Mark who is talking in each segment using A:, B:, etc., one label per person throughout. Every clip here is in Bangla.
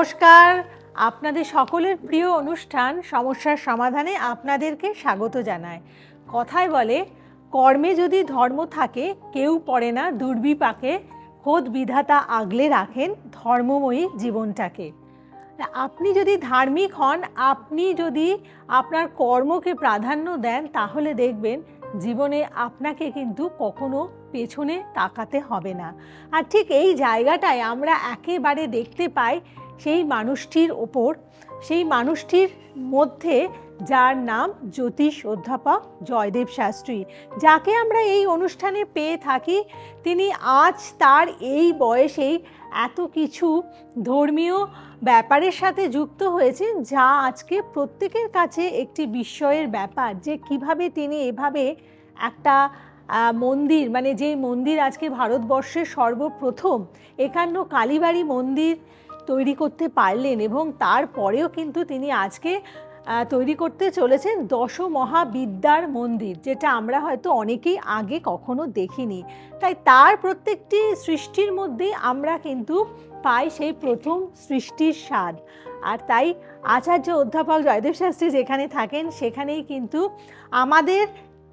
A: নমস্কার। আপনাদের সকলের প্রিয় অনুষ্ঠান সমস্যার সমাধানে আপনাদেরকে স্বাগত জানায় কথায় বলে, কর্মে যদি ধর্ম থাকে, কেউ পড়ে না, দুর্বিপাকে খোদ বিধাতা আগলে রাখেন ধর্মময়ী জীবনটাকে। আপনি যদি ধার্মিক হন, আপনি যদি আপনার কর্মকে প্রাধান্য দেন, তাহলে দেখবেন জীবনে আপনাকে কিন্তু কখনো পেছনে তাকাতে হবে না। আর ঠিক এই জায়গাটায় আমরা একেবারে দেখতে পাই সেই মানুষটির ওপর, সেই মানুষটির মধ্যে যার নাম জ্যোতিষ অধ্যাপক জয়দেব শাস্ত্রী, যাকে আমরা এই অনুষ্ঠানে পেয়ে থাকি, তিনি আজ তার এই বয়সেই এত কিছু ধর্মীয় ব্যাপারের সাথে যুক্ত হয়েছেন, যা আজকে প্রত্যেকের কাছে একটি বিস্ময়ের ব্যাপার যে কীভাবে তিনি এভাবে একটা মন্দির মানে যে মন্দির আজকে ভারতবর্ষের সর্বপ্রথম, একান্ন কালীবাড়ি মন্দির তৈরি করতে পারলেন এবং তারপরেও কিন্তু তিনি আজকে তৈরি করতে চলেছেন দশ মহাবিদ্যার মন্দির, যেটা আমরা হয়তো অনেকেই আগে কখনো দেখিনি। তাই তার প্রত্যেকটি সৃষ্টির মধ্যেই আমরা কিন্তু পাই সেই প্রথম সৃষ্টির স্বাদ। আর তাই আচার্য অধ্যাপক জয়দেব শাস্ত্রী যেখানে থাকেন, সেখানেই কিন্তু আমাদের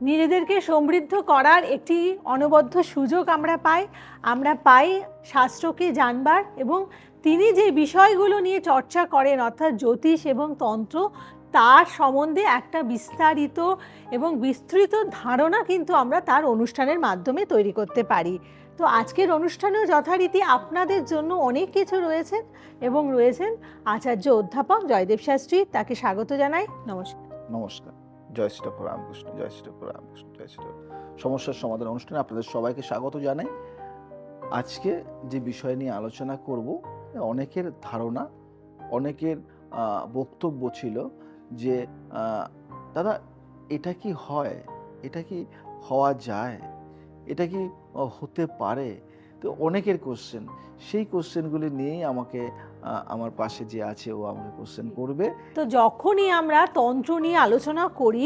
A: নিজেদেরকে সমৃদ্ধ করার একটি অনবদ্য সুযোগ আমরা পাই। আমরা পাই শাস্ত্রকে জানবার এবং তিনি যে বিষয়গুলো নিয়ে চর্চা করেন, অর্থাৎ জ্যোতিষ এবং তন্ত্র, তার সম্বন্ধে একটা বিস্তারিত এবং বিস্তৃত ধারণা কিন্তু আমরা তার অনুষ্ঠানের মাধ্যমে তৈরি করতে পারি। তো আজকের অনুষ্ঠানেও যথারীতি আপনাদের জন্য অনেক কিছু রয়েছেন এবং রয়েছেন আচার্য অধ্যাপক জয়দেব শাস্ত্রী, তাকে স্বাগত জানাই। নমস্কার।
B: নমস্কার। জয় শ্রী রামকৃষ্ণ, জয় শ্রী রামকৃষ্ণ, জয় শ্রী সমস্যার সমাধান অনুষ্ঠানে আপনাদের সবাইকে স্বাগত জানাই। আজকে যে বিষয় নিয়ে আলোচনা করব অনেকের ধারণা, অনেকের বক্তব্য ছিল যে দাদা, এটা কি হয়? এটা কি হওয়া যায়? এটা কি হতে পারে? তো অনেকের কোশ্চেন সেই কোশ্চেনগুলি নিয়েই আমাকে আমার পাশে যে আছে, ও আমাকে কোশ্চেন করবে।
A: তো যখনই আমরা তন্ত্র নিয়ে আলোচনা করি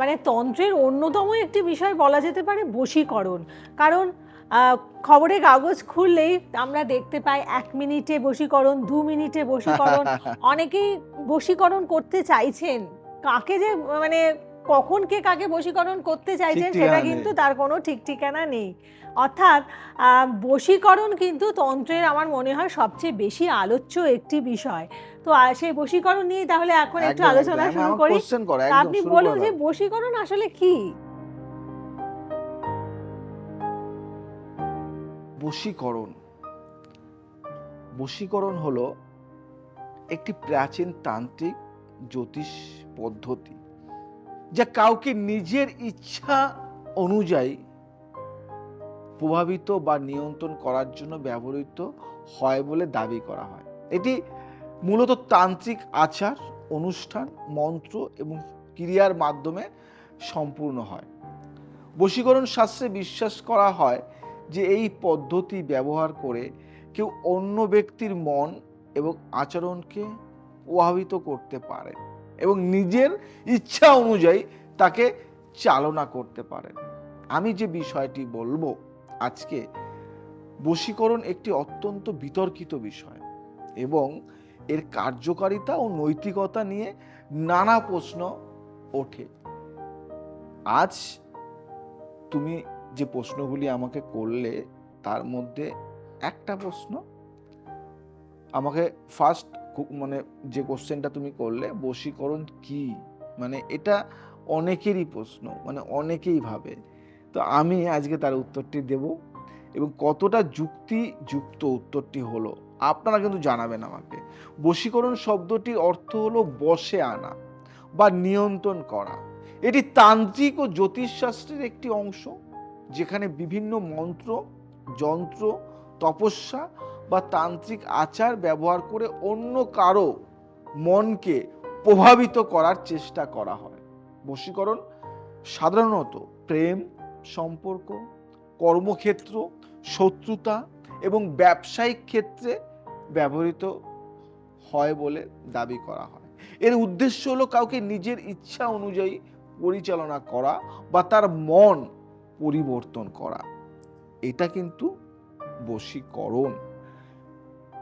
A: মানে তন্ত্রের অন্যতম একটি বিষয় বলা যেতে পারে বশীকরণ। কারণ খবরের কাগজ খুললেই আমরা দেখতে পাই এক মিনিটে বশীকরণ দু মিনিটে বশীকরণ। অনেকেই বশীকরণ করতে চাইছেন। কাকে যে মানে কখন কে কাকে বশীকরণ করতে চাইছেন সেটা কিন্তু তার কোনো ঠিক ঠিকানা নেই। অর্থাৎ আহ, বশীকরণ কিন্তু তন্ত্রের আমার মনে হয় সবচেয়ে বেশি আলোচ্য একটি বিষয়। তো সেই বশীকরণ নিয়ে তাহলে এখন একটু আলোচনা শুরু করি। আপনি বলুন যে বশীকরণ আসলে কি?
B: বশীকরণ। বশীকরণ হলো একটি প্রাচীন তান্ত্রিক জ্যোতিষ পদ্ধতি যা কাউকে নিজের ইচ্ছা অনুযায়ী প্রভাবিত বা নিয়ন্ত্রণ করার জন্য ব্যবহৃত হয় বলে দাবি করা হয়। এটি মূলত তান্ত্রিক আচার, অনুষ্ঠান, মন্ত্র এবং ক্রিয়ার মাধ্যমে সম্পূর্ণ হয়। বশীকরণ শাস্ত্রে বিশ্বাস করা হয় যে এই পদ্ধতি ব্যবহার করে কেউ অন্য ব্যক্তির মন এবং আচরণকে প্রভাবিত করতে পারে এবং নিজের ইচ্ছা অনুযায়ী তাকে চালনা করতে পারেন আমি যে বিষয়টি বলব আজকে, বশীকরণ একটি অত্যন্ত বিতর্কিত বিষয় এবং এর কার্যকারিতা ও নৈতিকতা নিয়ে নানা প্রশ্ন ওঠে। আজ তুমি যে প্রশ্নগুলি আমাকে করলে তার মধ্যে একটা প্রশ্ন, আমাকে ফার্স্ট মানে যে কোশ্চেনটা তুমি করলে, বশীকরণ কি? মানে এটা অনেকেরই প্রশ্ন মানে অনেকেই ভাবে। তো আমি আজকে তার উত্তরটি দেব এবং কতটা যুক্তিযুক্ত উত্তরটি হলো, আপনারা কিন্তু জানাবেন আমাকে। বশীকরণ শব্দটির অর্থ হলো বসে আনা বা নিয়ন্ত্রণ করা। এটি তান্ত্রিক ও জ্যোতিষশাস্ত্রের একটি অংশ। যেখানে বিভিন্ন মন্ত্র, যন্ত্র, তপস্যা বা তান্ত্রিক আচার ব্যবহার করে অন্য কারও মনকে প্রভাবিত করার চেষ্টা করা হয়। বশীকরণ, সাধারণত প্রেম, সম্পর্ক, কর্মক্ষেত্র, শত্রুতা এবং ব্যবসায়িক ক্ষেত্রে ব্যবহৃত হয় বলে দাবি করা হয়। এর উদ্দেশ্য হলো কাউকে নিজের ইচ্ছা অনুযায়ী পরিচালনা করা বা তার মন পরিবর্তন করা এটা কিন্তু বশীকরণ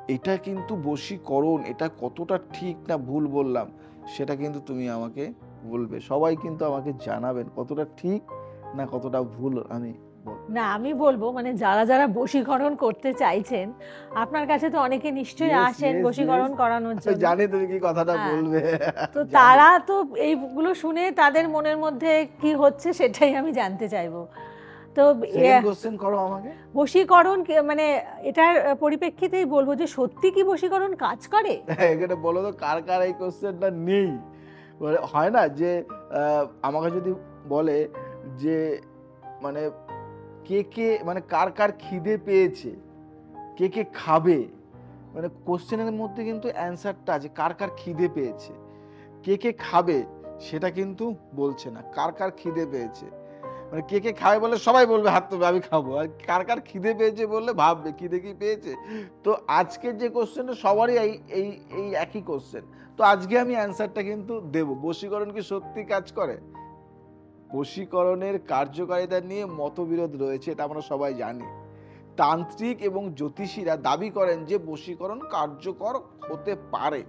B: এটা কিন্তু বশীকরণ, এটা কতটা ঠিক না ভুল বললাম, সেটা কিন্তু তুমি আমাকে বলবে সবাই কিন্তু আমাকে জানাবেন কতটা ঠিক না কতটা ভুল আমি।
A: না আমি বলব মানে যারা যারা বশীকরণ করতে চাইছেন আপনার কাছে তো অনেকে নিশ্চয়ই আসেন বশীকরণ করানোর জন্য।
B: জানি তুমি কি কথাটা
A: হ্যাঁ।
B: বলবে।
A: তো তারা তো এইগুলো শুনে তাদের মনের মধ্যে কি হচ্ছে সেটাই আমি জানতে চাইব। তো
B: Second করো আমাকে।
A: বশীকরণ মানে এটার পরিপ্রেক্ষিতেই বলব যে সত্যি কি বশীকরণ কাজ করে?
B: এখানে বলো তো কার কার এই কোশ্চেনটা নেই? মানে হয় না যে আহ, আমাকে যদি বলে যে মানে কে কে মানে কার কার খিদে পেয়েছে, কে কে খাবে মানে কোশ্চেনের মধ্যে কিন্তু অ্যান্সারটা আছে, কার কার খিদে পেয়েছে, কে কে খাবে সেটা কিন্তু বলছে না, কার কার খিদে পেয়েছে মানে কে কে খাবে বলে সবাই বলবে, হাত তোবে আমি খাব। আর কার কার খিদে পেয়েছে বললে ভাববে, খিদে কি পেয়েছে? তো আজকের যে কোশ্চেনটা সবারই এই এই এই একই কোশ্চেন তো আজকে আমি অ্যান্সারটা কিন্তু দেব। বশীকরণ কি সত্যি কাজ করে? বশীকরণের কার্যকারিতা নিয়ে মতবিরোধ রয়েছে, এটা আমরা সবাই জানি। তান্ত্রিক এবং জ্যোতিষীরা দাবি করেন যে বশীকরণ কার্যকর হতে পারে।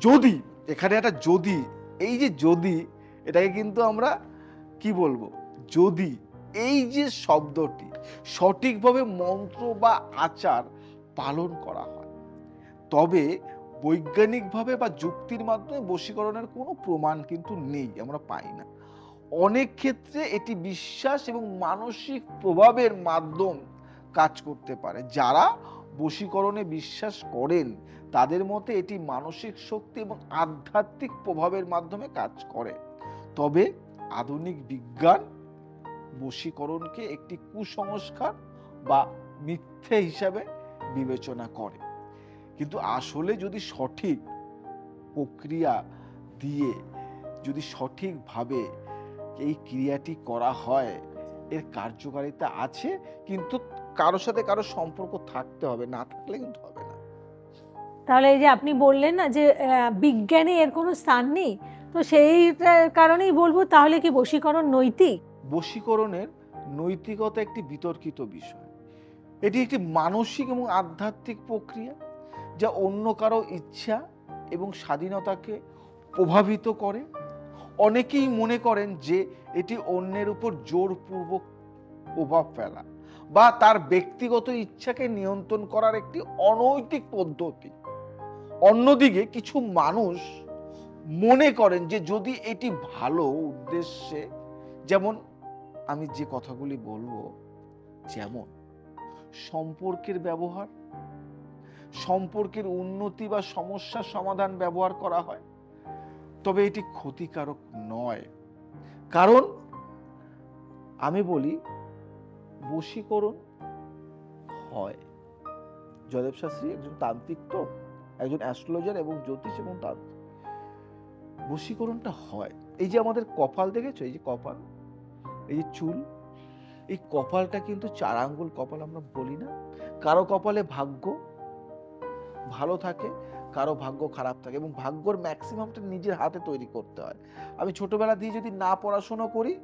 B: যদি, এখানে একটা যদি, এই যে যদি, এটাকে কিন্তু আমরা কি বলব? যদি, এই যে শব্দটি সঠিকভাবে মন্ত্র বা আচার পালন করা হয়, তবে বৈজ্ঞানিকভাবে বা যুক্তির মাধ্যমে বশীকরণের কোনো প্রমাণ কিন্তু নেই, আমরা পাই না। অনেক ক্ষেত্রে এটি বিশ্বাস এবং মানসিক প্রভাবের মাধ্যম কাজ করতে পারে। যারা বশীকরণে বিশ্বাস করেন, তাদের মতে এটি মানসিক শক্তি এবং আধ্যাত্মিক প্রভাবের মাধ্যমে কাজ করে। তবে আধুনিক বিজ্ঞান বশীকরণকে একটি কুসংস্কার বা মিথ্যে হিসাবে বিবেচনা করে। কিন্তু আসলে যদি সঠিক প্রক্রিয়া দিয়ে, যদি সঠিকভাবে এই ক্রিয়াটি করা হয় এর কার্যকারিতা আছে কিন্তু কারোর সাথে কারও সম্পর্ক থাকতে হবে না থাকলে কিন্তু হবে না।
A: তাহলে এই যে আপনি বললেন না যে বিজ্ঞানে এর কোনো স্থান নেই তো সেই কারণেই বলব তাহলে কি বশীকরণ নৈতিক?
B: বশীকরণের নৈতিকতা একটি বিতর্কিত বিষয়। এটি একটি মানসিক এবং আধ্যাত্মিক প্রক্রিয়া যা অন্য কারও ইচ্ছা এবং স্বাধীনতাকে প্রভাবিত করে অনেকেই মনে করেন যে এটি অন্যের উপর জোরপূর্বক প্রভাব ফেলা বা তার ব্যক্তিগত ইচ্ছাকে নিয়ন্ত্রণ করার একটি অনৈতিক পদ্ধতি। অন্যদিকে কিছু মানুষ মনে করেন যে যদি এটি ভালো উদ্দেশ্যে, যেমন আমি যে কথাগুলি বলব, যেমন সম্পর্কের ব্যবহার, সম্পর্কের উন্নতি বা সমস্যার সমাধান ব্যবহার করা হয় তবে এটি ক্ষতিকারক নয়। কারণ, আমি বলি, বশীকরণ হয়। জয়দেব শাস্ত্রী একজন তান্ত্রিক তো, একজন অ্যাস্ট্রোলজার এবং জ্যোতিষ এবং তান্ত্রিক বশীকরণটা হয়। এই যে আমাদের কপাল দেখেছ? এই যে কপাল, এই যে চুল, এই কপালটা কিন্তু চার আঙ্গুল কপাল আমরা বলি না। কারও কপালে ভাগ্য ভালো থাকে কারও ভাগ্য খারাপ থাকে এবং ভাগ্যর ম্যাক্সিমামটা নিজের হাতে তৈরি করতে হয়। আমি ছোটবেলা দিয়ে যদি না পড়াশুনো করি,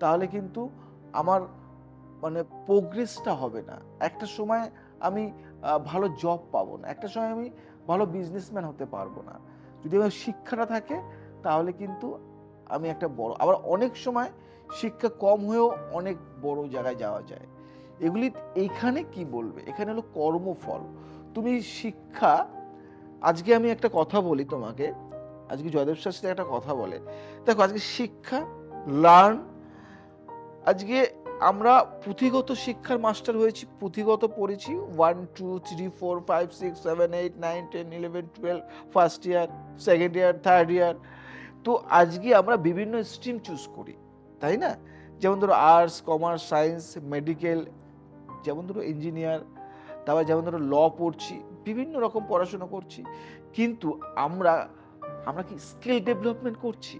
B: তাহলে কিন্তু আমার মানে প্রোগ্রেসটা হবে না। একটা সময় আমি ভালো জব পাবো না। একটা সময় আমি ভালো বিজনেসম্যান হতে পারব না। যদি আমার শিক্ষাটা থাকে, তাহলে কিন্তু আমি একটা বড়, আবার অনেক সময় শিক্ষা কম হয়েও অনেক বড় জায়গায় যাওয়া যায়। এগুলি এইখানে কি বলবে? এখানে হলো কর্মফল। তুমি শিক্ষা আজকে আমি একটা কথা বলি তোমাকে। আজকে জয়দেব শাস্ত্রী একটা কথা বলে। দেখো, আজকে শিক্ষা লার্ন আজকে আমরা পুঁথিগত শিক্ষার মাস্টার হয়েছি, পুঁথিগত পড়েছি। One two three four five six seven eight nine ten eleven twelve first year second year third year তো আজকে আমরা বিভিন্ন স্ট্রিম চুজ করি, তাই না? যেমন ধরো আর্টস কমার্স সায়েন্স মেডিকেল যেমন ধরো ইঞ্জিনিয়ার তারপর যেমন ধরো ল পড়ছি বিভিন্ন রকম পড়াশোনা করছি, কিন্তু আমরা আমরা কি স্কিল ডেভেলপমেন্ট করছি?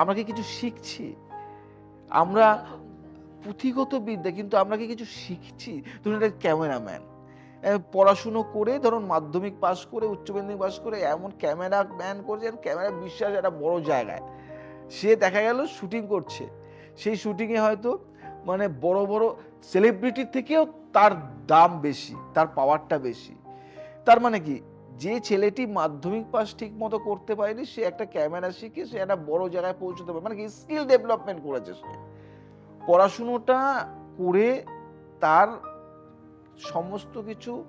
B: আমরা কি কিছু শিখছি? আমরা পুঁথিগত বিদ্যা, কিন্তু আমরা কি কিছু শিখছি? ধরুন একটা ক্যামেরাম্যান। পড়াশুনো করে ধরুন মাধ্যমিক পাস করে, উচ্চ মাধ্যমিক পাস করে এমন ক্যামেরা ম্যান করছে ক্যামেরা বিশ্বাস একটা বড় জায়গায়। সে দেখা গেল শুটিং করছে। সেই শুটিংয়ে হয়তো মানে বড় বড় সেলিব্রিটির থেকেও তার দাম বেশি, তার পাওয়ারটা বেশি। তার মানে কি? যে ছেলেটি মাধ্যমিক পাস ঠিক মতো করতে পারেনি, সে একটা ক্যামেরা শিখে সে একটা বড় জায়গায় পৌঁছতে পারে। মানে কি? স্কিল ডেভেলপমেন্ট করেছে সে। পড়াশুনোটা করে তার সমস্ত কিছু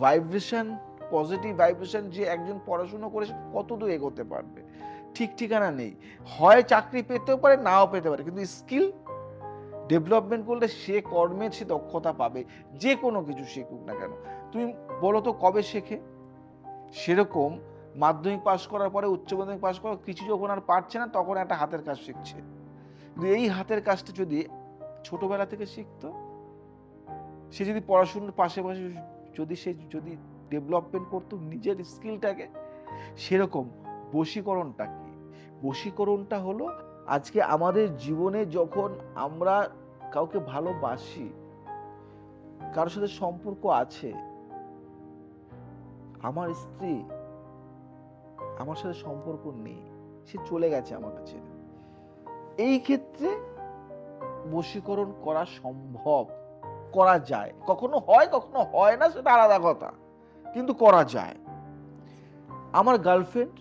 B: ভাইব্রেশন, পজিটিভ ভাইব্রেশন যে একজন পড়াশুনো করে কত দূর এগোতে পারবে? ঠিক ঠিকানা নেই। হয় চাকরি পেতেও পারে, নাও পেতে পারে। কিন্তু স্কিল ডেভেলপমেন্ট করলে সে কর্মে সে দক্ষতা পাবে। যে কোনো কিছু শিখুক না কেন। তুমি বলো তো কবে শেখে? সেরকম মাধ্যমিক পাশ করার পরে, উচ্চ মাধ্যমিক পাশ করার কিছু যখন আর পারছে না, তখন একটা হাতের কাজ শিখছে। কিন্তু এই হাতের কাজটা যদি ছোটবেলা থেকে শিখতো, সে যদি পড়াশুনোর পাশাপাশি যদি সে যদি ডেভেলপমেন্ট করতো, নিজের স্কিলটাকে সেরকম বশীকরণটা কি? বশীকরণটা হলো, আজকে আমাদের জীবনে যখন আমরা কাউকে ভালোবাসি, কারোর সাথে সম্পর্ক আছে আমার স্ত্রী আমার সাথে সম্পর্ক নেই, সে চলে গেছে আমার কাছে। এই ক্ষেত্রে বশীকরণ করা সম্ভব, করা যায়। কখনো হয় কখনো হয় না, সেটা আলাদা কথা, কিন্তু করা যায়। আমার গার্লফ্রেন্ড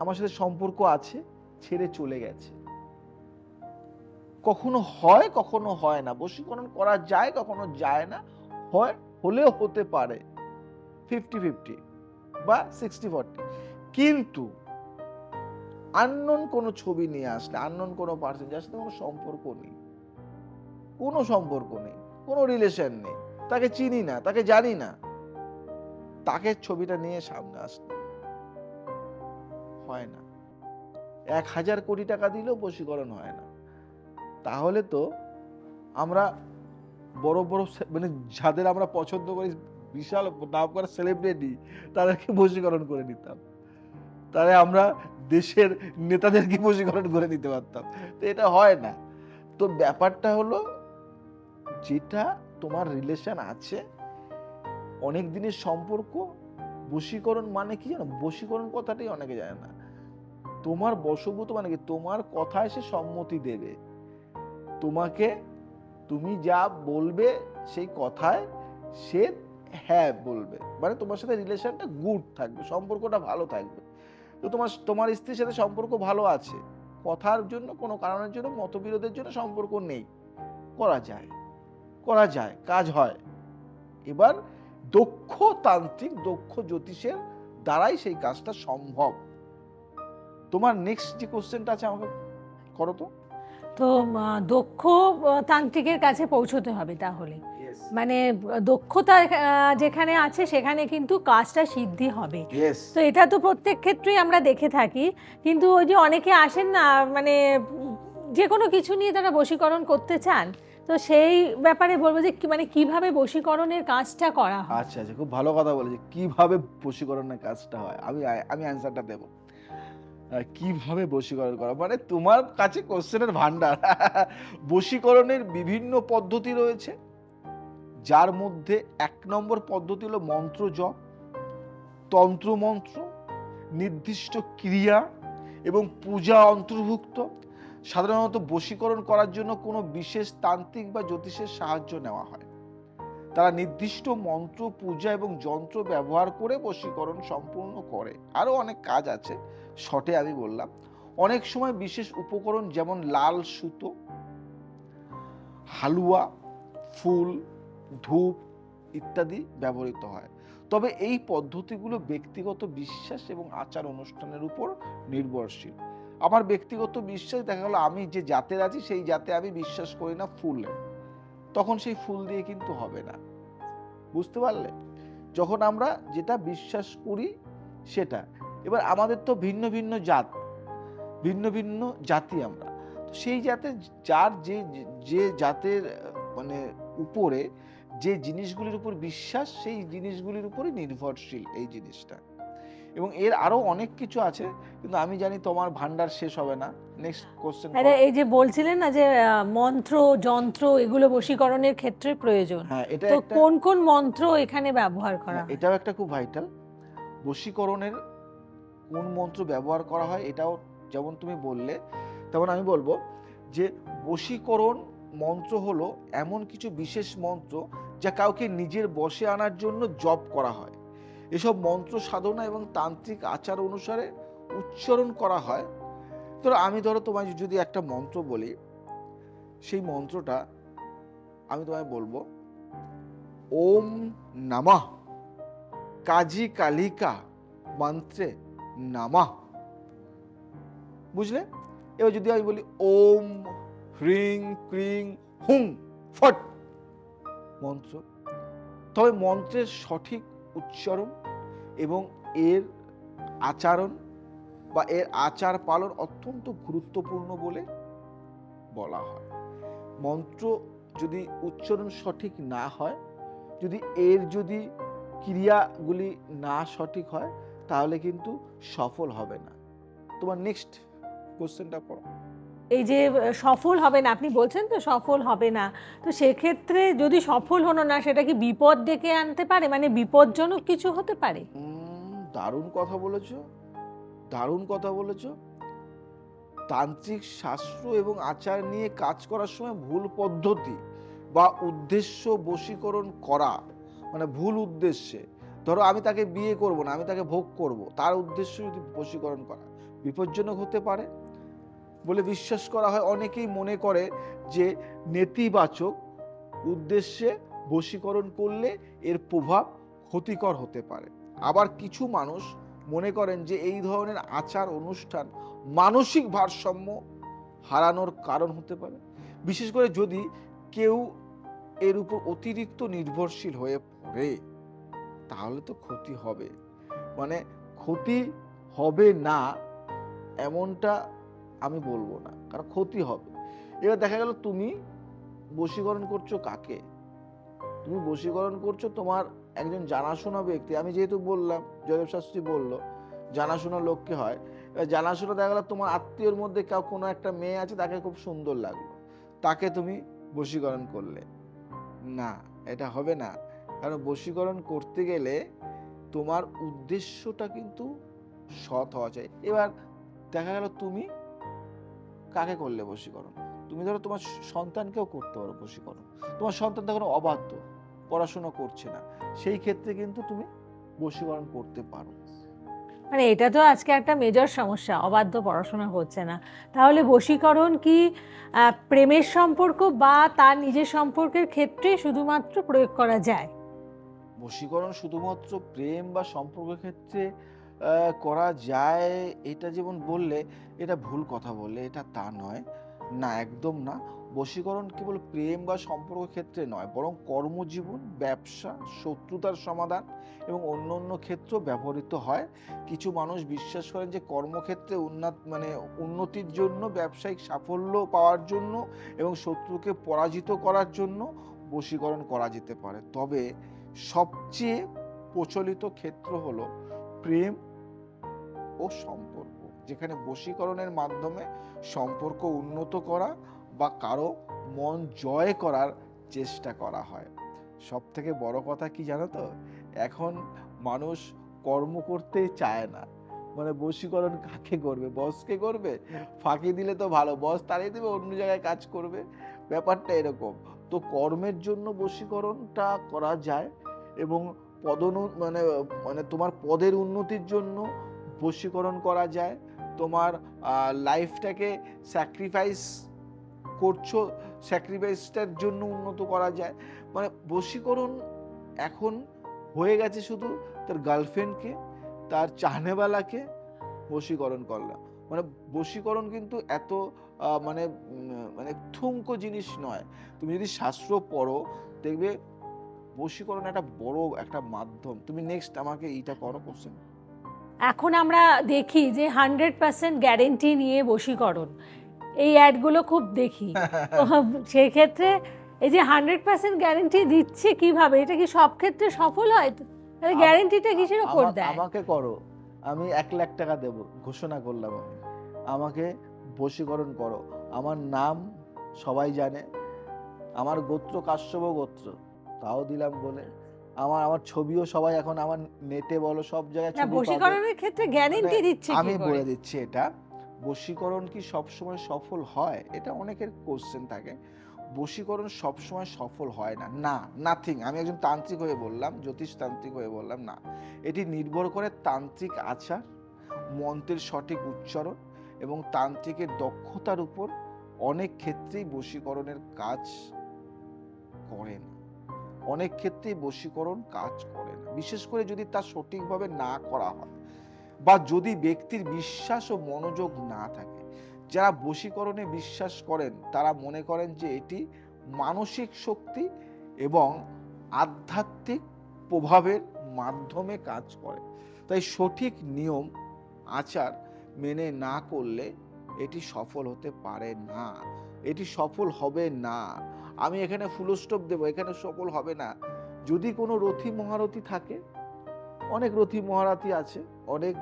B: আমার সাথে সম্পর্ক আছে, ছেড়ে চলে গেছে। কখনো হয় কখনো হয় না। বশীকরণ করা যায়, কখনো যায় না, হয়, হলেও হতে পারে। ফিফটি ফিফটি বা সিক্সটি ফর্টি কিন্তু আননোন কোনো ছবি নিয়ে আসলে আননোন কোনো পার্সন যার সাথে কোনো সম্পর্ক নেই, কোনো সম্পর্ক নেই, কোনো রিলেশন নেই, তাকে চিনি না, তাকে জানি না, তাকে ছবিটা নিয়ে সামনে আসলে হয় না। এক হাজার কোটি টাকা দিলেও বশীকরণ হয় না। তাহলে তো আমরা বড় বড় মানে যাদের আমরা পছন্দ করি বিশাল নাম করা সেলিব্রিটি তাদেরকে বশীকরণ করে নিতাম। তাহলে আমরা দেশের নেতাদেরকে বশীকরণ করে নিতে পারতাম। তো এটা হয় না। তো ব্যাপারটা হলো, যেটা তোমার রিলেশন আছে, অনেক দিনের সম্পর্ক, বশীকরণ মানে কি জানো? বশীকরণ কথাটাই অনেকে জানে না। তোমার বশভূত মানে কি? তোমার কথায় সে সম্মতি দেবে। তোমাকে তুমি যা বলবে সেই কথায় সে হ্যাঁ বলবে। মানে তোমার সাথে রিলেশনটা গুড থাকবে, সম্পর্কটা ভালো থাকবে। তো তোমার তোমার স্ত্রীর সাথে সম্পর্ক ভালো আছে। কথার জন্য, কোনো কারণের জন্য, মতবিরোধের জন্য সম্পর্ক নেই। করা যায়। করা যায়। কাজ হয়। এবার দক্ষ তান্ত্রিক দক্ষ জ্যোতিষের দ্বারাই সেই কাজটা সম্ভব। তোমার নেক্সট যে কোশ্চেনটা আছে আমাকে করো তো।
A: তো দক্ষ তান্ত্রিকের কাছে পৌঁছতে হবে তাহলে। মানে দক্ষতা যেখানে আছে সেখানে কিন্তু কাজটা সিদ্ধি হবে। তো এটা তো প্রত্যেক ক্ষেত্রেই আমরা দেখে থাকি। কিন্তু ওই যে অনেকে আসেন না মানে যে কোনো কিছু নিয়ে তারা বশীকরণ করতে চান তো সেই ব্যাপারে বলব যে মানে কীভাবে বশীকরণের কাজটা করা হয়।
B: আচ্ছা আচ্ছা খুব ভালো কথা বলেছে। কীভাবে বশীকরণের কাজটা হয়? আমি আমি অ্যান্সারটা দেব। কীভাবে বশীকরণ করা মানে তোমার কাছে কোশ্চেনের ভান্ডার বশীকরণের বিভিন্ন পদ্ধতি রয়েছে। যার মধ্যে এক নম্বর পদ্ধতি হলো মন্ত্র জপ তন্ত্র মন্ত্র নির্দিষ্ট ক্রিয়া এবং পূজা অন্তর্ভুক্ত। সাধারণত বশীকরণ করার জন্য কোনো বিশেষ তান্ত্রিক বা জ্যোতিষের সাহায্য নেওয়া হয়। তারা নির্দিষ্ট মন্ত্র, পূজা এবং যন্ত্র ব্যবহার করে বশীকরণ সম্পূর্ণ করে। আরও অনেক কাজ আছে শটে আমি বললাম। অনেক সময় বিশেষ উপকরণ যেমন লাল সুতো, হালুয়া, ফুল ধূপ ইত্যাদি ব্যবহৃত হয়। তবে এই পদ্ধতিগুলো ব্যক্তিগত বিশ্বাস এবং আচার অনুষ্ঠানের উপর নির্ভরশীল। আমার ব্যক্তিগত বিশ্বাস, দেখা গেলো আমি যে জাতের আছি, সেই জাতে আমি বিশ্বাস করি না ফুলে। তখন সেই ফুল দিয়ে কিন্তু হবে না। বুঝতে পারলে? যখন আমরা যেটা বিশ্বাস করি সেটা। এবার আমাদের তো ভিন্ন ভিন্ন জাত, ভিন্ন ভিন্ন জাতি আমরা। সেই জাতে যার যে যে জাতের মানে উপরে যে জিনিসগুলির উপর বিশ্বাস সেই জিনিসগুলির উপরই নির্ভরশীল এই জিনিসটা। এবং এর আরও অনেক কিছু আছে কিন্তু আমি জানি তোমার ভান্ডার শেষ হবে না। নেক্সট কোশ্চেন
A: আরে এই যে বলছিলেন না যে মন্ত্র যন্ত্র এগুলো বশীকরণের ক্ষেত্রে প্রয়োজন।
B: হ্যাঁ এটা
A: তো কোন কোন মন্ত্র এখানে ব্যবহার করা
B: হয়? এটাও একটা খুব ভাইটাল বশীকরণের কোন মন্ত্র ব্যবহার করা হয় এটাও যেমন তুমি বললে তেমন আমি বলব যে বশীকরণ মন্ত্র হলো এমন কিছু বিশেষ মন্ত্র যা কাউকে নিজের বসে আনার জন্য জপ করা হয়। এসব মন্ত্র সাধনা এবং তান্ত্রিক আচার অনুসারে উচ্চারণ করা হয়। ধরো আমি ধরো তোমায় যদি একটা মন্ত্র বলি, সেই মন্ত্রটা আমি তোমায় বলব, ওম নামা, কাজী কালিকা মন্ত্রে নামা। বুঝলে? এবার যদি আমি বলি, ওম হ্রিং ক্রিং হুং ফট। মন্ত্র। তবে মন্ত্রের সঠিক উচ্চারণ এবং এর আচরণ বা এর আচার পালন অত্যন্ত গুরুত্বপূর্ণ বলে বলা হয়। মন্ত্র যদি উচ্চারণ সঠিক না হয়, যদি এর যদি ক্রিয়াগুলি না সঠিক হয়, তাহলে কিন্তু সফল হবে না। তোমার নেক্সট কোশ্চেনটা পড়ো।
A: এই যে সফল হবে না, আপনি বলছেন তো সফল হবে না, তো সেক্ষেত্রে যদি সফল হলো না, সেটা কি বিপদ ডেকে আনতে পারে? মানে বিপজ্জনক কিছু হতে পারে?
B: দারুণ কথা বলেছ, দারুণ কথা বলেছ। তান্ত্রিক শাস্ত্র এবং আচার নিয়ে কাজ করার সময় ভুল পদ্ধতি বা উদ্দেশ্য বশীকরণ করা মানে ভুল উদ্দেশ্যে, ধরো আমি তাকে বিয়ে করব না, আমি তাকে ভোগ করব, তার উদ্দেশ্য যদি বশীকরণ করা, বিপজ্জনক হতে পারে। বলে বিশ্বাস করা হয়। অনেকেই মনে করে যে নেতিবাচক উদ্দেশ্যে বশীকরণ করলে এর প্রভাব ক্ষতিকর হতে পারে। আবার কিছু মানুষ মনে করেন যে এই ধরনের আচার অনুষ্ঠান মানসিক ভারসাম্য হারানোর কারণ হতে পারে। বিশেষ করে যদি কেউ এর উপর অতিরিক্ত নির্ভরশীল হয়ে পড়ে, তাহলে তো ক্ষতি হবে। মানে ক্ষতি হবে না, এমনটা আমি বলব না, কারণ ক্ষতি হবে। এবার দেখা গেল তুমি বশীকরণ করছ কাকে? তুমি বশীকরণ করছ তোমার একজন জানাশোনা ব্যক্তি। আমি যেহেতু বললাম, জয়দেব শাস্ত্রী বলল, জানাশোনা লোককে হয়। এবার জানাশোনা দেখা গেল তোমার আত্মীয়র মধ্যে কেউ কোনো একটা মেয়ে আছে, তাকে খুব সুন্দর লাগল। তাকে তুমি বশীকরণ করলে। না, এটা হবে না। কারণ বশীকরণ করতে গেলে তোমার উদ্দেশ্যটা কিন্তু সৎ হওয়া চাই। এবার দেখা গেল তুমি কাকে করলে বশীকরণ? তুমি ধরো তোমার সন্তানকেও করতে পারো বশীকরণ। তোমার সন্তান তখন অবাধ্য পড়াশোনা করছে না। সেই ক্ষেত্রে কিন্তু তুমি বশীকরণ করতে পারো।
A: মানে এটা তো আজকে একটা মেজর সমস্যা অবাধ্য পড়াশোনা হচ্ছে না। তাহলে বশীকরণ কি প্রেমের সম্পর্ক বা তার নিজের সম্পর্কের ক্ষেত্রে শুধুমাত্র প্রয়োগ করা যায়?
B: বশীকরণ শুধুমাত্র প্রেম বা সম্পর্কের ক্ষেত্রে করা যায়, এটা যেমন বললে, এটা ভুল কথা বললে, এটা তা নয়। না, একদম না। বশীকরণ কেবল প্রেম বা সম্পর্ক ক্ষেত্রে নয়, বরং কর্মজীবন, ব্যবসা, শত্রুতার সমাধান এবং অন্য অন্য ক্ষেত্রেও ব্যবহৃত হয়। কিছু মানুষ বিশ্বাস করেন যে, কর্মক্ষেত্রে উন্নত মানে উন্নতির জন্য, ব্যবসায়িক সাফল্য পাওয়ার জন্য এবং শত্রুকে পরাজিত করার জন্য বশীকরণ করা যেতে পারে। তবে সবচেয়ে প্রচলিত ক্ষেত্র হলো প্রেম ও সম্পর্ক, যেখানে বশীকরণের মাধ্যমে সম্পর্ক উন্নত করা বা কারও মন জয় করার চেষ্টা করা হয়। সব থেকে বড় কথা কি জানো তো? এখন মানুষ কর্ম করতেই চায় না। মানে বশীকরণ কাকে করবে? বসকে করবে? ফাঁকি দিলে তো ভালো, বস তাড়িয়ে দেবে, অন্য জায়গায় কাজ করবে। ব্যাপারটা এরকম। তো কর্মের জন্য বশীকরণটা করা যায় এবং পদোন্ন মানে মানে তোমার পদের উন্নতির জন্য বশীকরণ করা যায়। তোমার লাইফটাকে স্যাক্রিফাইস করছ স্যাক্রিফাইসটার জন্য উন্নত করা যায়। মানে বশীকরণ এখন হয়ে গেছে শুধু তার গার্লফ্রেন্ডকে তার চাহনেওয়ালাকে বশীকরণ করলাম মানে বশীকরণ কিন্তু এত মানে মানে থুমকো জিনিস নয়। তুমি যদি শাস্ত্র পড়ো, দেখবে বশীকরণ একটা বড় একটা মাধ্যম। তুমি নেক্সট আমাকে এইটা করো কোশ্চেন
A: এখন আমরা দেখি যে হান্ড্রেড পার্সেন্ট গ্যারেন্টি নিয়ে বশীকরণ। এই অ্যাডগুলো খুব দেখি। তো সেই ক্ষেত্রে এই যে হান্ড্রেড পার্সেন্ট গ্যারেন্টি দিচ্ছে কীভাবে? এটা কি সব ক্ষেত্রে সফল হয়? তাহলে গ্যারেন্টিটা কিসের উপর দেয়?
B: আমাকে করো। আমি এক লাখ টাকা দেব ঘোষণা করলাম আমি। আমাকে বশীকরণ করো। আমার নাম সবাই জানে। আমার গোত্র কাশ্যপ গোত্র। তাও দিলাম বলে। আমার আমার ছবিও সবাই এখন আমার নেটে বলো সব জায়গায় ছবি
A: বশীকরণের ক্ষেত্রে গ্যারেন্টি
B: মানে
A: দিচ্ছে
B: আমি বলে দিচ্ছি এটা বশীকরণ কি সবসময় সফল হয়? এটা অনেকের কোশ্চেন থাকে। বশীকরণ সবসময় সফল হয় না। না নাথিং আমি একজন তান্ত্রিক হয়ে বললাম জ্যোতিষ তান্ত্রিক হয়ে বললাম না। এটি নির্ভর করে তান্ত্রিক আচার মন্ত্রের সঠিক উচ্চারণ এবং তান্ত্রিকের দক্ষতার উপর অনেক ক্ষেত্রেই বশীকরণের কাজ করে না অনেক ক্ষেত্রেই বশীকরণ কাজ করে না। বিশেষ করে যদি তা সঠিকভাবে না করা হয় বা যদি ব্যক্তির বিশ্বাস ও মনোযোগ না থাকে। যারা বশীকরণে বিশ্বাস করেন, তারা মনে করেন যে এটি মানসিক শক্তি এবং আধ্যাত্মিক প্রভাবের মাধ্যমে কাজ করে। তাই সঠিক নিয়ম, আচার মেনে না করলে এটি সফল হতে পারে না। এটি সফল হবে না। আমি এখানে ফুলস্টপ দেবো, এখানে সফল হবে না। যদি কোনো রথি মহারথী থাকে, অনেক রথি মহারথী আছে, অনেক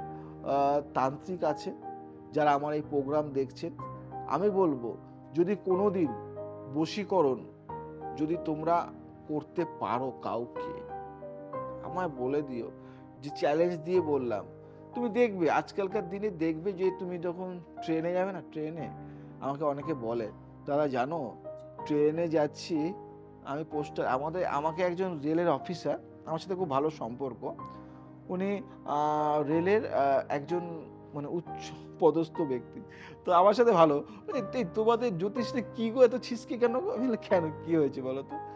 B: তান্ত্রিক আছে, যারা আমার এই প্রোগ্রাম দেখছেন, আমি বলব, যদি কোনো দিন বশীকরণ যদি তোমরা করতে পারো কাউকে, আমায় বলে দিও। যে চ্যালেঞ্জ দিয়ে বললাম, তুমি দেখবে, আজকালকার দিনে দেখবে যে তুমি যখন ট্রেনে যাবে না ট্রেনে আমাকে অনেকে বলে, দাদা, জানো ট্রেনে যাচ্ছি আমি পোস্টার আমাদের আমাকে একজন রেলের অফিসার আমার সাথে খুব ভালো সম্পর্ক। উনি রেলের একজন মানে উচ্চ পদস্থ ব্যক্তি। তো আমার সাথে ভালো। বলে, "এই তোমাদের জ্যোতিষে কি গো এত ছিসকে কেন গো?" আমি কেন কী হয়েছে বলো তো? "ওই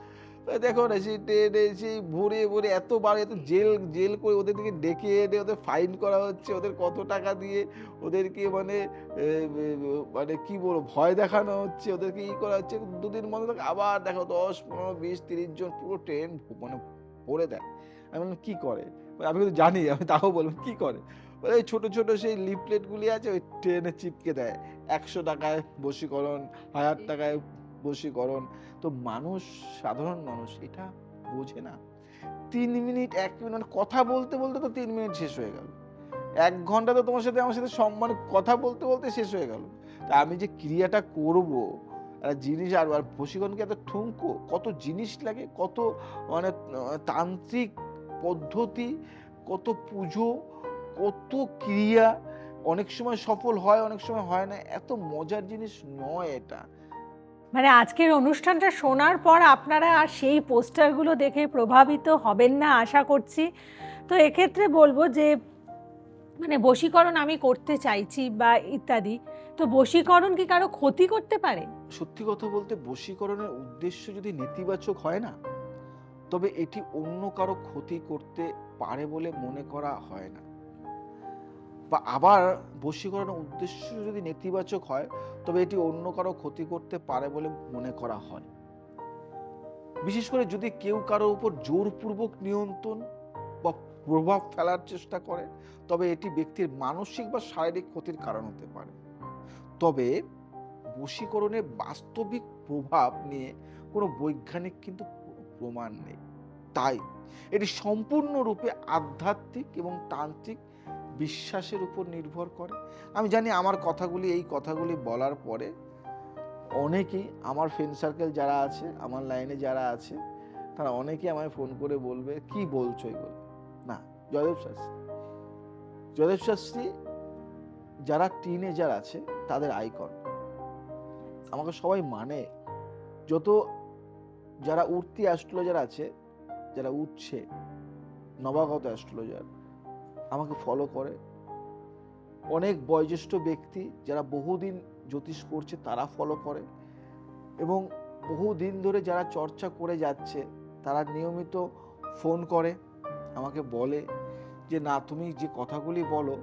B: দেখো না সেই ট্রেনে সেই ভোরে ভোরে এত বার এত জেল জেল করে ওদের ওদেরকে ডেকে এনে ওদের ফাইন করা হচ্ছে ওদের কত টাকা দিয়ে ওদেরকে মানে মানে কি বলব ভয় দেখানো হচ্ছে ওদেরকে ই করা হচ্ছে। দুদিন থাকে আবার দেখো দশ পনেরো বিশ তিরিশ জন পুরো ট্রেন মানে ভরে দেয় আমি বললাম কি করে? আমি কিন্তু জানি আমি তাও বললাম কি করে? ওই ছোট ছোট সেই লিফলেটগুলি আছে ওই ট্রেনে চিপকে দেয়। একশো টাকায় বশীকরণ হাজার টাকায় বশীকরণ তো মানুষ, সাধারণ মানুষ, এটা বোঝে না। তিন মিনিট, এক মিনিট মানে কথা বলতে বলতে তো তিন মিনিট শেষ হয়ে গেল। এক ঘণ্টা তো তোমার সাথে, আমার সাথে সম্মান, কথা বলতে বলতে শেষ হয়ে গেল। তা আমি যে ক্রিয়াটা করব একটা জিনিস, আর আর বশীকরণকে এত ঠুমকো কত জিনিস লাগে, কত মানে তান্ত্রিক পদ্ধতি, কত পুজো, কত ক্রিয়া, অনেক সময় সফল হয়, অনেক সময় হয় না, এত মজার জিনিস নয় এটা।
A: মানে আজকের অনুষ্ঠানটা শোনার পর আপনারা আর সেই পোস্টারগুলো দেখে প্রভাবিত হবেন না আশা করছি। তো এক্ষেত্রে বলব যে মানে বশীকরণ আমি করতে চাইছি বা ইত্যাদি, তো বশীকরণ কি কারও ক্ষতি করতে পারে?
B: সত্যি কথা বলতে বশীকরণের উদ্দেশ্য যদি নেতিবাচক হয় না, তবে এটি অন্য কারও ক্ষতি করতে পারে বলে মনে করা হয় না। বা আবার বশীকরণের উদ্দেশ্য যদি নেতিবাচক হয়, তবে এটি অন্য কারও ক্ষতি করতে পারে বলে মনে করা হয়। বিশেষ করে যদি কেউ কারও উপর জোরপূর্বক নিয়ন্ত্রণ বা প্রভাব ফেলার চেষ্টা করে, তবে এটি ব্যক্তির মানসিক বা শারীরিক ক্ষতির কারণ হতে পারে। তবে বশীকরণের বাস্তবিক প্রভাব নিয়ে কোনো বৈজ্ঞানিক কিন্তু প্রমাণ নেই। তাই এটি সম্পূর্ণরূপে আধ্যাত্মিক এবং তান্ত্রিক বিশ্বাসের উপর নির্ভর করে। আমি জানি আমার কথাগুলি, এই কথাগুলি বলার পরে অনেকেই আমার ফ্রেন্ড সার্কেল যারা আছে, আমার লাইনে যারা আছে, তারা অনেকেই আমায় ফোন করে বলবে, কি বলছো এগুলো? না, জয়দেব শাস্ত্রী। জয়দেব শাস্ত্রী যারা টিনেজার আছে, তাদের আইকন আমাকে সবাই মানে। যত যারা উঠতি অ্যাস্ট্রোলজার আছে, যারা উঠছে, নবাগত অ্যাস্ট্রোলজার আমাকে ফলো করে। অনেক বয়োজ্যেষ্ঠ ব্যক্তি যারা বহুদিন জ্যোতিষ করছে তারা ফলো করে এবং বহুদিন ধরে যারা চর্চা করে যাচ্ছে তারা নিয়মিত ফোন করে আমাকে বলে যে না তুমি যে কথাগুলি বলো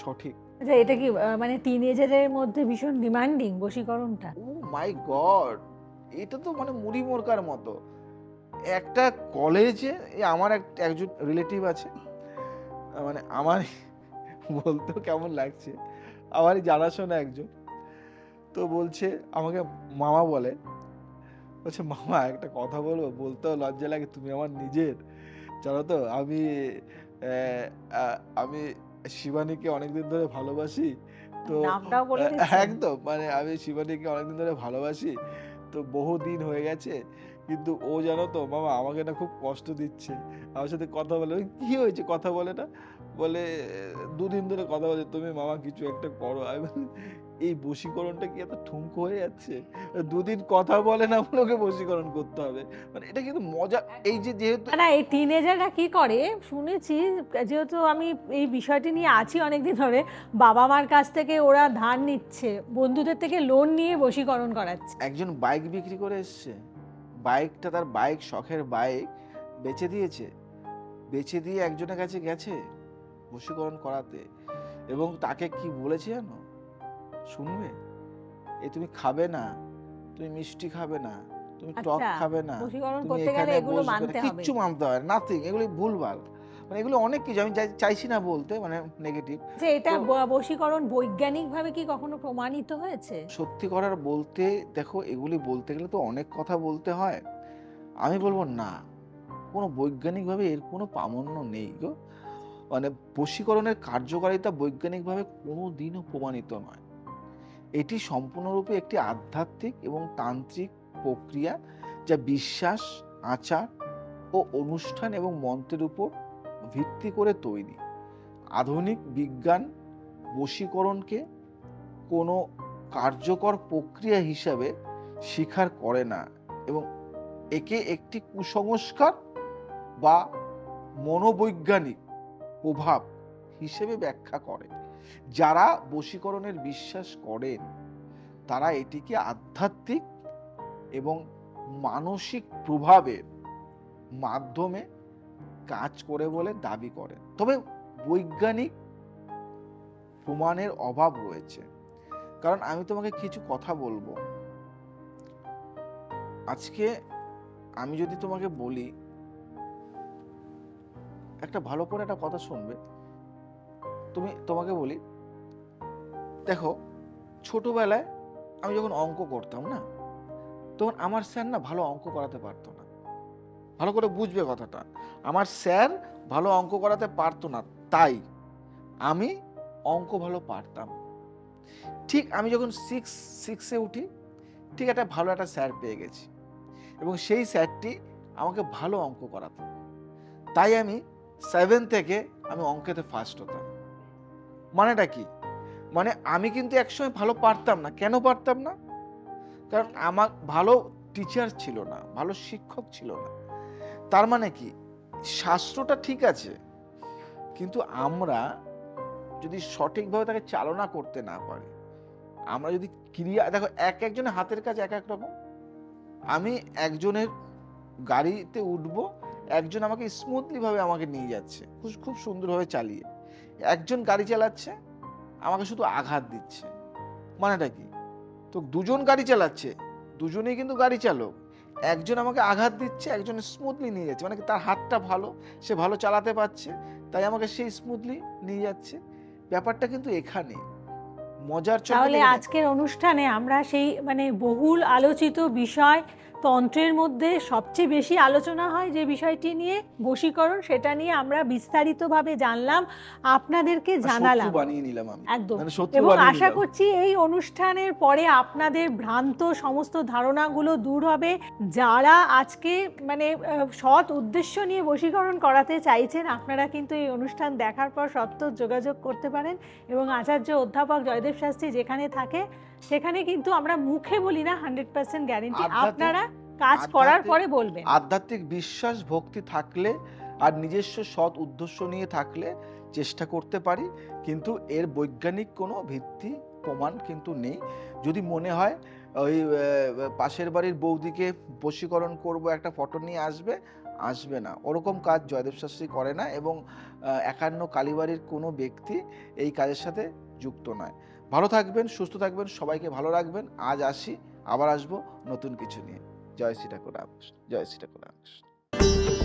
B: সঠিক।
A: আচ্ছা এটা কি মানে টিনেজারের মধ্যে ভীষণ ডিমান্ডিং বশীকরণটা?
B: ও মাই গড এটা তো মানে মুড়ি মোরকার মতো। একটা কলেজে আমার এক একজন রিলেটিভ আছে মানে আমার বলতেও কেমন লাগছে? আমারই জানাশোনা একজন। তো বলছে আমাকে মামা বলে। বলছে মামা একটা কথা বলব বলতেও লজ্জা লাগে তুমি আমার নিজের। জানো তো আমি আমি শিবানীকে অনেকদিন ধরে ভালোবাসি। তো। একদম মানে আমি শিবানীকে অনেকদিন ধরে ভালোবাসি। তো বহু দিন হয়ে গেছে কিন্তু ও জানো তো মামা আমাকে না খুব কষ্ট দিচ্ছে। আমার সাথে কথা বলে "ওই কি হয়েছে? কথা বলে না? বলে দুদিন ধরে কথা বলে তুমি মামা কিছু একটা করো। আমি এই বশীকরণটা কি এত ঠুনকো হয়ে যাচ্ছে? দুদিন কথা বলে না ওকে বশীকরণ করতে হবে। মানে এটা কিন্তু মজা এই যে যেহেতু
A: না এই টিনেজাররা কি করে? শুনেছি যেহেতু আমি এই বিষয়টি নিয়ে আছি অনেকদিন ধরে বাবা মার কাছ থেকে ওরা ধার নিচ্ছে বন্ধুদের থেকে লোন নিয়ে বশীকরণ করাচ্ছে।
B: একজন বাইক বিক্রি করে এসছে? বাইকটা তার বাইক শখের বাইক বেচে দিয়েছে। বেচে দিয়ে একজনের কাছে গেছে বশীকরণ করাতে। এবং তাকে কি বলেছে জানো? শুনবে? এ তুমি খাবে না তুমি মিষ্টি খাবে না তুমি টক
A: আচ্ছা,
B: খাবে না তুমি
A: করতে গেলে
B: এখানে
A: এগুলো মানতে হবে।
B: কিচ্ছু মানতে হয় নাথিং এগুলি ভুলভাল। মানে এগুলো অনেক কিছু আমি চাই- চাইছি না বলতে মানে নেগেটিভ
A: যে এটা বশীকরণ বৈজ্ঞানিকভাবে কি কখনো প্রমাণিত হয়েছে?
B: সত্যি করার বলতে দেখো এগুলি বলতে গেলে তো অনেক কথা বলতে হয়। আমি বলব না কোনো বৈজ্ঞানিকভাবে এর কোনো প্রামাণ্য নেই গো। মানে বশীকরণের কার্যকারিতা বৈজ্ঞানিকভাবে কোনো দিনও প্রমাণিত নয়। এটি সম্পূর্ণরূপে একটি আধ্যাত্মিক এবং তান্ত্রিক প্রক্রিয়া যা বিশ্বাস আচার ও অনুষ্ঠান এবং মন্ত্রের উপর ভিত্তি করে তৈরি। আধুনিক বিজ্ঞান বশীকরণকে কোনো কার্যকর প্রক্রিয়া হিসাবে স্বীকার করে না এবং একে একটি কুসংস্কার বা মনোবৈজ্ঞানিক প্রভাব হিসেবে ব্যাখ্যা করে। যারা বশীকরণের বিশ্বাস করেন, তারা এটিকে আধ্যাত্মিক এবং মানসিক প্রভাবের মাধ্যমে কাজ করে বলে দাবি করেন তবে বৈজ্ঞানিক প্রমাণের অভাব রয়েছে। কারণ আমি তোমাকে কিছু কথা বলব। আজকে আমি যদি তোমাকে বলি, একটা ভালো করে একটা কথা শুনবে। তুমি, তোমাকে বলি, দেখো, ছোটবেলায় আমি যখন অঙ্ক করতাম না, তখন আমার স্যার না ভালো অঙ্ক করাতে পারতো না। ভালো করে বুঝবে কথাটা। আমার স্যার ভালো অঙ্ক করাতে পারতো না, তাই আমি অঙ্ক ভালো পারতাম। ঠিক আমি যখন সিক্স সিক্সে উঠি, ঠিক একটা ভালো একটা স্যার পেয়ে গেছি এবং সেই স্যারটি আমাকে ভালো অঙ্ক করাতো। তাই আমি সেভেন থেকে আমি অঙ্কেতে ফার্স্ট হতাম। মানেটা কি? মানে আমি কিন্তু একসময় ভালো পারতাম না। কেন পারতাম না? কারণ আমার ভালো টিচার ছিল না, ভালো শিক্ষক ছিল না। তার মানে কি? শাস্ত্রটা ঠিক আছে, কিন্তু আমরা যদি সঠিকভাবে তাকে চালনা করতে না পারি, আমরা যদি ক্রিয়া, দেখো এক একজনের হাতের কাজ এক এক রকম। আমি একজনের গাড়িতে উঠবো, একজন আমাকে স্মুথলি ভাবে আমাকে নিয়ে যাচ্ছে, খুব খুব সুন্দরভাবে চালিয়ে। একজন গাড়ি চালাচ্ছে, আমাকে শুধু আঘাত দিচ্ছে। মানেটা কি? তো দুজন গাড়ি চালাচ্ছে, দুজনেই কিন্তু গাড়ি চালক। একজন আমাকে আঘাত দিচ্ছে একজন স্মুথলি নিয়ে যাচ্ছে। মানে তার হাতটা ভালো সে ভালো চালাতে পারছে তাই আমাকে সেই স্মুথলি নিয়ে যাচ্ছে। ব্যাপারটা কিন্তু এখানে। মজার চলে
A: তাহলে আজকের অনুষ্ঠানে আমরা সেই মানে বহুল আলোচিত বিষয় তন্ত্রের মধ্যে সবচেয়ে বেশি আলোচনা হয় যে বিষয়টি নিয়ে বশীকরণ সেটা নিয়ে আমরা বিস্তারিতভাবে জানলাম আপনাদেরকে জানালাম। একদম।
B: মানে
A: এবং আশা করছি এই অনুষ্ঠানের পরে আপনাদের ভ্রান্ত সমস্ত ধারণাগুলো দূর হবে। যারা আজকে মানে সৎ উদ্দেশ্য নিয়ে বশীকরণ করাতে চাইছেন আপনারা কিন্তু এই অনুষ্ঠান দেখার পর সত্ত্বেও যোগাযোগ করতে পারেন। এবং আচার্য অধ্যাপক জয়দেব শাস্ত্রী যেখানে থাকে সেখানে কিন্তু আমরা মুখে বলি না হান্ড্রেড পার্সেন্ট গ্যারেন্টি আপনারা কাজ করার পরে বলবেন।
B: আধ্যাত্মিক বিশ্বাস ভক্তি থাকলে আর নিজস্ব সৎ উদ্দেশ্য নিয়ে থাকলে চেষ্টা করতে পারি কিন্তু এর বৈজ্ঞানিক কোনো ভিত্তি প্রমাণ কিন্তু নেই। যদি মনে হয় ওই পাশের বাড়ির বৌদিকে বশীকরণ করব একটা ফটো নিয়ে আসবে আসবে না। ওরকম কাজ জয়দেব শাস্ত্রী করে না এবং একান্ন কালীবাড়ির কোনো ব্যক্তি এই কাজের সাথে যুক্ত নয়। ভালো থাকবেন, সুস্থ থাকবেন, সবাইকে ভালো রাখবেন। আজ আসি, আবার আসব নতুন কিছু নিয়ে। জয় শ্রী ঠাকুর জয় শ্রী ঠাকুর